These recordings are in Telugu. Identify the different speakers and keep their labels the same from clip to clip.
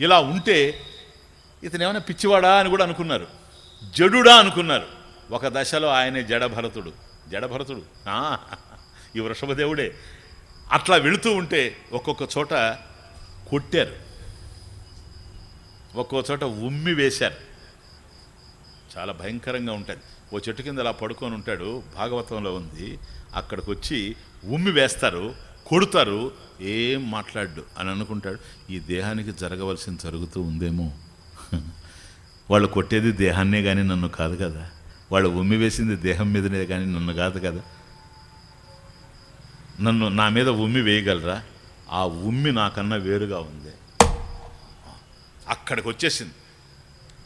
Speaker 1: ఇలా ఉంటే ఇతను ఏమైనా పిచ్చివాడా అని కూడా అనుకున్నారు. జడుడా అనుకున్నారు. ఒక దశలో ఆయనే జడభరతుడు. జడభరతుడు? ఈ వృషభదేవుడే. అట్లా వెళుతూ ఉంటే ఒక్కొక్క చోట కొట్టారు. ఒక్కో చోట ఉమ్మి వేశారు. చాలా భయంకరంగా ఉంటుంది. ఓ చెట్టు కింద అలా పడుకొని ఉంటాడు. భాగవతంలో ఉంది. అక్కడికి వచ్చి ఉమ్మి వేస్తారు. కొడతారు ఏం మాట్లాడు అని అనుకుంటాడు. ఈ దేహానికి జరగవలసింది జరుగుతూ ఉందేమో. వాళ్ళు కొట్టేది దేహాన్నే కానీ నన్ను కాదు కదా. వాళ్ళు ఉమ్మి వేసింది దేహం మీదనే కానీ నన్ను కాదు కదా. నన్ను నా మీద ఉమ్మి వేయగలరా? ఆ ఉమ్మి నాకన్నా వేరుగా ఉంది. అక్కడికి వచ్చేసింది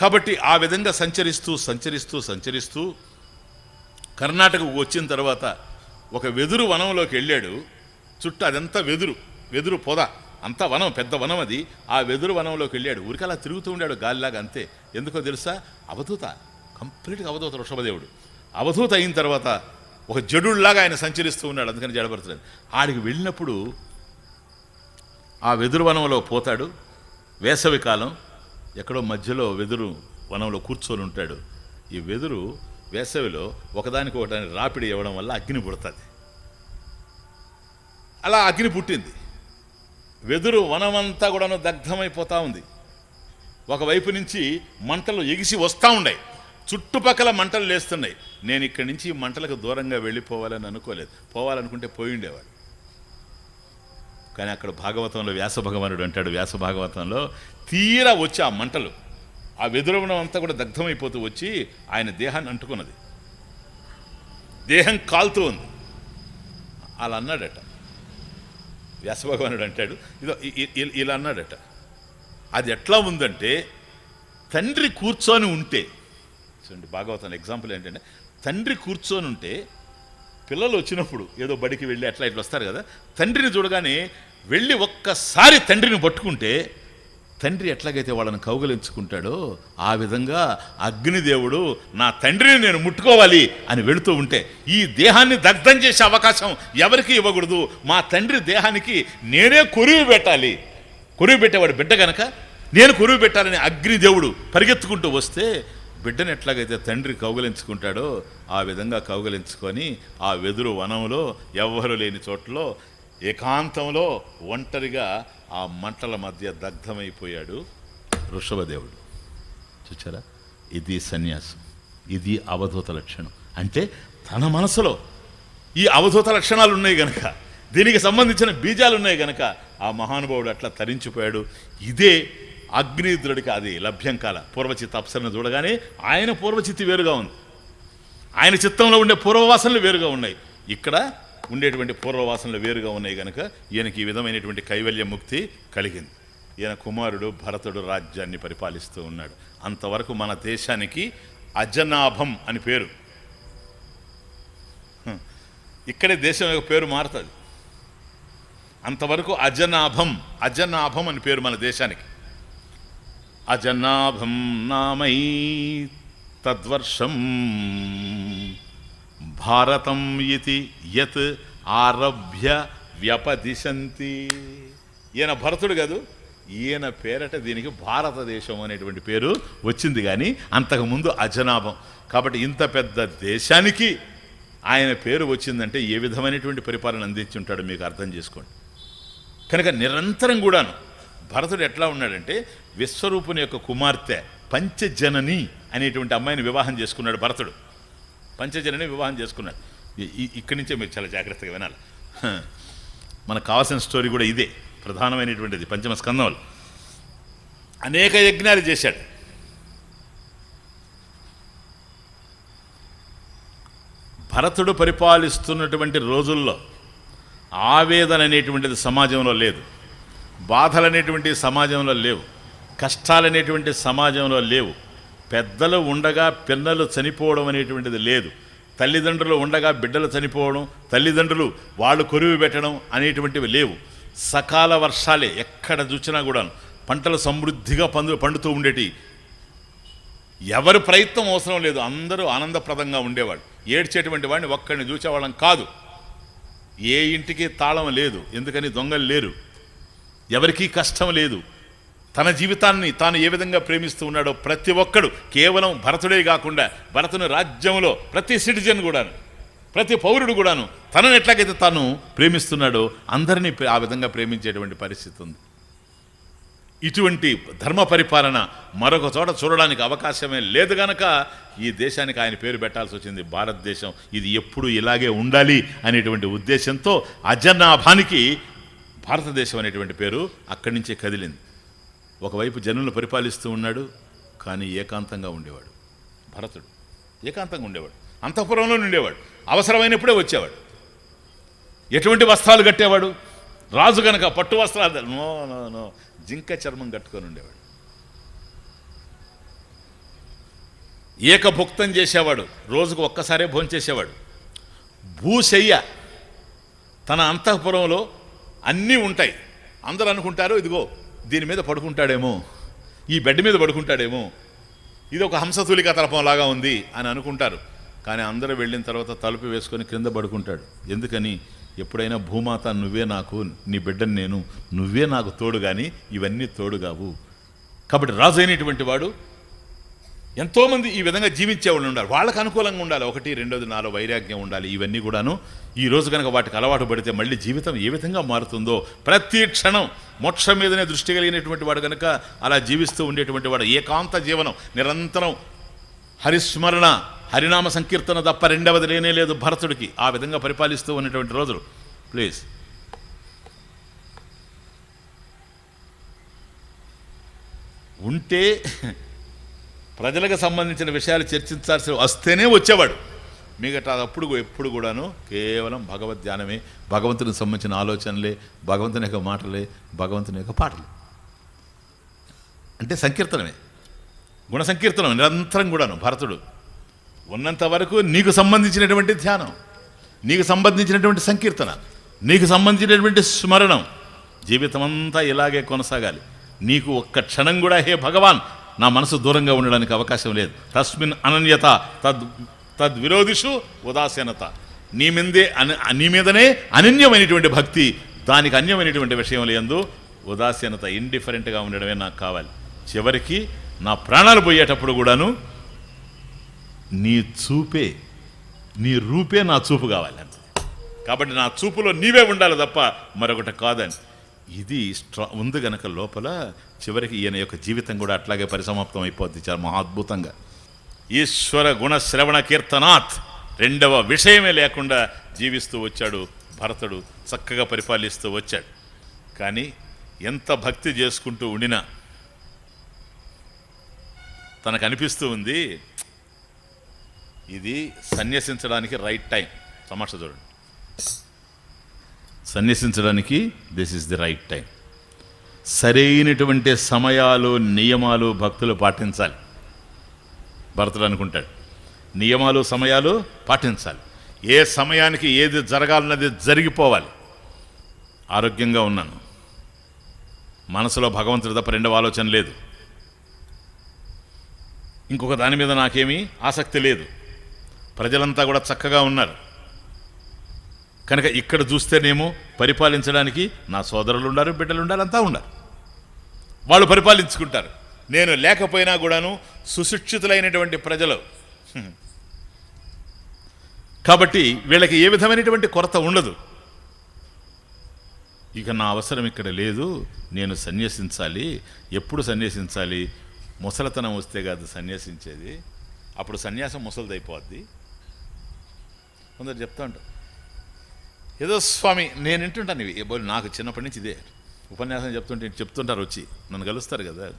Speaker 1: కాబట్టి ఆ విధంగా సంచరిస్తూ సంచరిస్తూ సంచరిస్తూ కర్ణాటకకు వచ్చిన తర్వాత ఒక వెదురు వనంలోకి వెళ్ళాడు. చుట్టూ అదంతా వెదురు వెదురు పొద. అంతా వనం పెద్ద వనం అది. ఆ వెదురు వనంలోకి వెళ్ళాడు. ఊరికి అలా తిరుగుతూ ఉండాడు గాలిలాగా అంతే. ఎందుకో తెలుసా? అవధూత కంప్లీట్గా అవధూత వృషభదేవుడు. అవధూత అయిన తర్వాత ఒక జడుల్లాగా ఆయన సంచరిస్తూ ఉన్నాడు. అందుకని జడపడుతున్నాడు. ఆడికి వెళ్ళినప్పుడు ఆ వెదురు వనంలో పోతాడు. వేసవి కాలం ఎక్కడో మధ్యలో వెదురు వనంలో కూర్చొని ఉంటాడు ఈ వెదురు వేసవిలో ఒకదానికి ఒకటానికి రాపిడి ఇవ్వడం వల్ల అగ్ని పుడుతుంది. అలా అగ్ని పుట్టింది. వెదురు వనమంతా కూడాను దగ్ధమైపోతూ ఉంది. ఒకవైపు నుంచి మంటలు ఎగిసి వస్తూ ఉన్నాయి. చుట్టుపక్కల మంటలు లేస్తున్నాయి. నేను ఇక్కడి నుంచి మంటలకు దూరంగా వెళ్ళిపోవాలని అనుకోలేదు. పోవాలనుకుంటే పోయి ఉండేవాడు కానీ అక్కడ భాగవతంలో వ్యాస భగవానుడు అంటాడు. వ్యాస భాగవతంలో తీరా వచ్చి ఆ మంటలు ఆ వెదురవనం అంతా కూడా దగ్ధమైపోతూ వచ్చి ఆయన దేహాన్ని అంటుకున్నది. దేహం కాలుతూ ఉంది. అలా అన్నాడట. వ్యాసభగవానుడు అంటాడు ఇదో ఇలా అన్నాడట. అది ఎట్లా ఉందంటే తండ్రి కూర్చొని ఉంటే చూడండి భాగవతం ఎగ్జాంపుల్ ఏంటంటే తండ్రి కూర్చొని ఉంటే పిల్లలు వచ్చినప్పుడు ఏదో బడికి వెళ్ళి అట్లా ఇట్లా వస్తారు కదా తండ్రిని చూడగానే వెళ్ళి ఒక్కసారి తండ్రిని పట్టుకుంటే తండ్రి ఎట్లాగైతే వాళ్ళని కౌగలించుకుంటాడో ఆ విధంగా అగ్నిదేవుడు నా తండ్రిని నేను ముట్టుకోవాలి అని వెళుతూ ఉంటే ఈ దేహాన్ని దగ్ధం చేసే అవకాశం ఎవరికి ఇవ్వకూడదు. మా తండ్రి దేహానికి నేనే కొరివి పెట్టాలి. కొరివి పెట్టేవాడు బిడ్డ గనక నేను కొరివి పెట్టాలని అగ్నిదేవుడు పరిగెత్తుకుంటూ వస్తే బిడ్డను ఎట్లాగైతే తండ్రి కౌగలించుకుంటాడో ఆ విధంగా కౌగలించుకొని ఆ వెదురు వనంలో ఎవ్వరు లేని చోట్లలో ఏకాంతంలో ఒంటరిగా ఆ మంటల మధ్య దగ్ధమైపోయాడు వృషభదేవుడు చూచారా? ఇది సన్యాసం. ఇది అవధూత లక్షణం. అంటే తన మనసులో ఈ అవధూత లక్షణాలు ఉన్నాయి గనక దీనికి సంబంధించిన బీజాలు ఉన్నాయి గనక ఆ మహానుభావుడు అట్లా తరించిపోయాడు. ఇదే అగ్నిద్రుడికి అది లభ్యం కాల. పూర్వచిత్త అప్సరను చూడగానే ఆయన పూర్వచిత్తి వేరుగా ఉంది. ఆయన చిత్తంలో ఉండే పూర్వవాసనలు వేరుగా ఉన్నాయి. ఇక్కడ ఉండేటువంటి పూర్వవాసనలు వేరుగా ఉన్నాయి కనుక ఈయనకి ఈ విధమైనటువంటి కైవల్య ముక్తి కలిగింది. ఈయన కుమారుడు భరతుడు రాజ్యాన్ని పరిపాలిస్తూ ఉన్నాడు. అంతవరకు మన దేశానికి అజనాభం అని పేరు. హ. ఇక్కడే దేశం యొక్క పేరు మారుతుంది. అంతవరకు అజనాభం అజనాభం అని పేరు మన దేశానికి. అజనాభం నామై తద్వర్షం. భారతం ఇది యత్ ఆరభ్య వ్యపదిశంతి ఈయన భరతుడు కాదు ఈయన పేరట దీనికి భారతదేశం అనేటువంటి పేరు వచ్చింది కానీ అంతకుముందు అజనాభం కాబట్టి ఇంత పెద్ద దేశానికి ఆయన పేరు వచ్చిందంటే ఏ విధమైనటువంటి పరిపాలన అందించి ఉంటాడో మీకు అర్థం చేసుకోండి। కనుక నిరంతరం కూడాను భరతుడు ఎట్లా ఉన్నాడంటే విశ్వరూపుని యొక్క కుమార్తె పంచజనని అనేటువంటి అమ్మాయిని వివాహం చేసుకున్నాడు భరతుడు। పంచజనని వివాహం చేసుకున్నాడు. ఇక్కడి నుంచే మీరు చాలా జాగ్రత్తగా వినాలి. మనకు కావాల్సిన స్టోరీ కూడా ఇదే ప్రధానమైనటువంటిది పంచమ స్కందంలో అనేక యజ్ఞాలు చేశాడు. భరతుడు పరిపాలిస్తున్నటువంటి రోజుల్లో ఆవేదన అనేటువంటిది సమాజంలో లేదు. బాధలు అనేటువంటి సమాజంలో లేవు. కష్టాలు అనేటువంటి సమాజంలో లేవు. పెద్దలు ఉండగా పిల్లలు చనిపోవడం అనేటువంటిది లేదు. తల్లిదండ్రులు ఉండగా బిడ్డలు చనిపోవడం తల్లిదండ్రులు వాళ్ళు కొరివి పెట్టడం అనేటువంటివి లేవు. సకాల వర్షాలే ఎక్కడ చూసినా కూడా పంటలు సమృద్ధిగా పండు పండుతూ ఉండేటి. ఎవరి ప్రయత్నం అవసరం లేదు. అందరూ ఆనందప్రదంగా ఉండేవాడు ఏడ్చేటువంటి వాడిని ఒక్కడిని చూసేవాళ్ళం కాదు. ఏ ఇంటికి తాళం లేదు. ఎందుకని దొంగలు లేరు. ఎవరికీ కష్టం లేదు. తన జీవితాన్ని తాను ఏ విధంగా ప్రేమిస్తూ ఉన్నాడో ప్రతి ఒక్కడు కేవలం భరతుడే కాకుండా భరతుని రాజ్యంలో ప్రతి సిటిజన్ కూడాను ప్రతి పౌరుడు కూడాను తనను ఎట్లాగైతే తాను ప్రేమిస్తున్నాడో అందరినీ ఆ విధంగా ప్రేమించేటువంటి పరిస్థితి ఉంది. ఇటువంటి ధర్మ పరిపాలన మరొక చోట చూడడానికి అవకాశమే లేదు గనక ఈ దేశానికి ఆయన పేరు పెట్టాల్సి వచ్చింది భారతదేశం. ఇది ఎప్పుడు ఇలాగే ఉండాలి అనేటువంటి ఉద్దేశంతో అజనాభానికి భారతదేశం అనేటువంటి పేరు అక్కడి నుంచే కదిలింది. ఒకవైపు జనులను పరిపాలిస్తూ ఉన్నాడు కానీ ఏకాంతంగా ఉండేవాడు. భరతుడు ఏకాంతంగా ఉండేవాడు. అంతఃపురంలో ఉండేవాడు అవసరమైనప్పుడే వచ్చేవాడు. ఎటువంటి వస్త్రాలు కట్టేవాడు? రాజు గనక పట్టు వస్త్రాలు నో నో నో. జింక చర్మం కట్టుకొని ఉండేవాడు. ఏకభుక్తం చేసేవాడు. రోజుకు ఒక్కసారే భోంచేసేవాడు భూశయ్య తన అంతఃపురంలో అన్నీ ఉంటాయి. అందరూ అనుకుంటారు ఇదిగో దీని మీద పడుకుంటాడేమో ఈ బెడ్ మీద పడుకుంటాడేమో ఇది ఒక హంసతూలిక తలపంలాగా ఉంది అని అనుకుంటారు. కానీ అందరూ వెళ్ళిన తర్వాత తలుపు వేసుకొని క్రింద పడుకుంటాడు. ఎందుకని? ఎప్పుడైనా భూమాత నువ్వే నాకు నీ బిడ్డని నేను నువ్వే నాకు తోడు కానీ ఇవన్నీ తోడు కావు కాబట్టి రాజు అయినటువంటి వాడు ఎంతోమంది ఈ విధంగా జీవించే వాళ్ళు ఉండాలి. వాళ్ళకు అనుకూలంగా ఉండాలి. ఒకటి రెండోది నాలో వైరాగ్యం ఉండాలి. ఇవన్నీ కూడాను ఈ రోజు కనుక వాటికి అలవాటు పడితే మళ్ళీ జీవితం ఏ విధంగా మారుతుందో ప్రతి క్షణం మోక్షం మీదనే దృష్టి కలిగినటువంటి వాడు కనుక అలా జీవిస్తూ ఉండేటువంటి వాడు ఏకాంత జీవనం నిరంతరం హరిస్మరణ హరినామ సంకీర్తన తప్ప రెండవది లేనే లేదు భరతుడికి. ఆ విధంగా పరిపాలిస్తూ ఉన్నటువంటి రోజులు. ప్లీజ్. ఉంటే ప్రజలకు సంబంధించిన విషయాలు చర్చించాల్సి వస్తేనే వచ్చేవాడు. మిగతా అప్పుడు ఎప్పుడు కూడాను కేవలం భగవద్ ధ్యానమే భగవంతునికి సంబంధించిన ఆలోచనలే భగవంతుని యొక్క మాటలే భగవంతుని యొక్క పాటలు. అంటే సంకీర్తనమే. గుణ సంకీర్తనం నిరంతరం కూడాను భరతుడు. ఉన్నంత వరకు నీకు సంబంధించినటువంటి ధ్యానం నీకు సంబంధించినటువంటి సంకీర్తన నీకు సంబంధించినటువంటి స్మరణం జీవితం అంతా ఇలాగే కొనసాగాలి. నీకు ఒక్క క్షణం కూడా హే భగవాన్ నా మనసు దూరంగా ఉండడానికి అవకాశం లేదు. తస్మిన్ అనన్యత తద్ తద్విరోధిషు ఉదాసీనత నీ మీదే నీ మీదనే అనన్యమైనటువంటి భక్తి దానికి అన్యమైనటువంటి విషయం లేదు ఉదాసీనత ఇండిఫరెంట్గా ఉండడమే నాకు కావాలి. చివరికి నా ప్రాణాలు పోయేటప్పుడు కూడాను నీ చూపే నీ రూపే నా చూపు కావాలి అంతే. కాబట్టి నా చూపులో నీవే ఉండాలి తప్ప మరొకటి కాదని. ఇది స్ట్రా ఉంది గనక లోపల చివరికి ఈయన యొక్క జీవితం కూడా అట్లాగే పరిసమాప్తం అయిపోద్ది చాలా మహాద్భుతంగా. ఈశ్వర గుణ శ్రవణ కీర్తనాత్ రెండవ విషయమే లేకుండా జీవిస్తూ వచ్చాడు భరతుడు చక్కగా పరిపాలిస్తూ వచ్చాడు. కానీ ఎంత భక్తి చేసుకుంటూ ఉండినా తనకు అనిపిస్తూ ఉంది ఇది సన్యసించడానికి రైట్ టైం. సమస్య చూడండి. సన్యసించడానికి this is the right time సరైనటువంటి సమయాలు నియమాలు భక్తులు పాటించాలి. భర్తలు అనుకుంటాడు నియమాలు సమయాలు పాటించాలి. ఏ సమయానికి ఏది జరగాలన్నది జరిగిపోవాలి. ఆరోగ్యంగా ఉన్నాను. మనసులో భగవంతుడి తప్ప రెండవ ఆలోచన లేదు. ఇంకొక దాని మీద నాకేమీ ఆసక్తి లేదు. ప్రజలంతా కూడా చక్కగా ఉన్నారు. కనుక ఇక్కడ చూస్తేనేమో పరిపాలించడానికి నా సోదరులు ఉండారు బిడ్డలు ఉండాలి అంతా ఉన్నారు. వాళ్ళు పరిపాలించుకుంటారు. నేను లేకపోయినా కూడాను సుశిక్షితులైనటువంటి ప్రజలు. కాబట్టి వీళ్ళకి ఏ విధమైనటువంటి కొరత ఉండదు. ఇక నా అవసరం ఇక్కడ లేదు నేను సన్యసించాలి. ఎప్పుడు సన్యసించాలి? ముసలతనం వస్తే కాదు సన్యాసించేది. అప్పుడు సన్యాసం ముసలిదైపోద్ది. కొందరు చెప్తా ఉంటారు ఏదో స్వామి నేను వింటుంటాను ఇవి. ఏ బోలు నాకు చిన్నప్పటి నుంచి ఇదే. ఉపన్యాసం చెప్తుంటే చెప్తుంటారు వచ్చి. నన్ను కలుస్తారు కదా.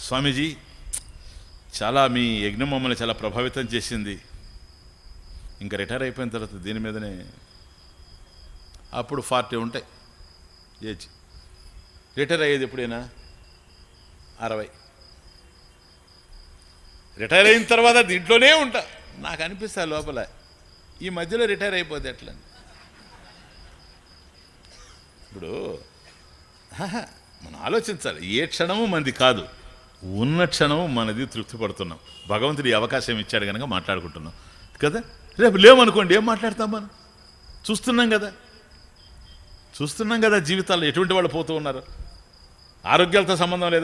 Speaker 1: స్వామీజీ చాలా మీ యజ్ఞం మమ్మల్ని చాలా ప్రభావితం చేసింది. ఇంకా రిటైర్ అయిపోయిన తర్వాత దీని మీదనే అప్పుడు ఫార్టీ ఉంటాయి. ఏజ్. రిటైర్ అయ్యేది ఎప్పుడైనా? అరవై. రిటైర్ అయిన తర్వాత దీంట్లోనే ఉంటా. నాకు అనిపిస్తా లోపల. ఈ మధ్యలో రిటైర్ అయిపోతే ఎట్లా అని. ఇప్పుడు మనం ఆలోచించాలి. ఏ క్షణము మనది కాదు. ఉన్న క్షణము మనది తృప్తి పడుతున్నాం భగవంతుడు అవకాశం ఇచ్చాడు కనుక మాట్లాడుకుంటున్నాం. కదా? రేపు లేమనుకోండి ఏం మాట్లాడతాం మనం? చూస్తున్నాం కదా? చూస్తున్నాం కదా జీవితాల్లో ఎటువంటి వాళ్ళు పోతూ ఉన్నారు? ఆరోగ్యాలతో సంబంధం లేదు?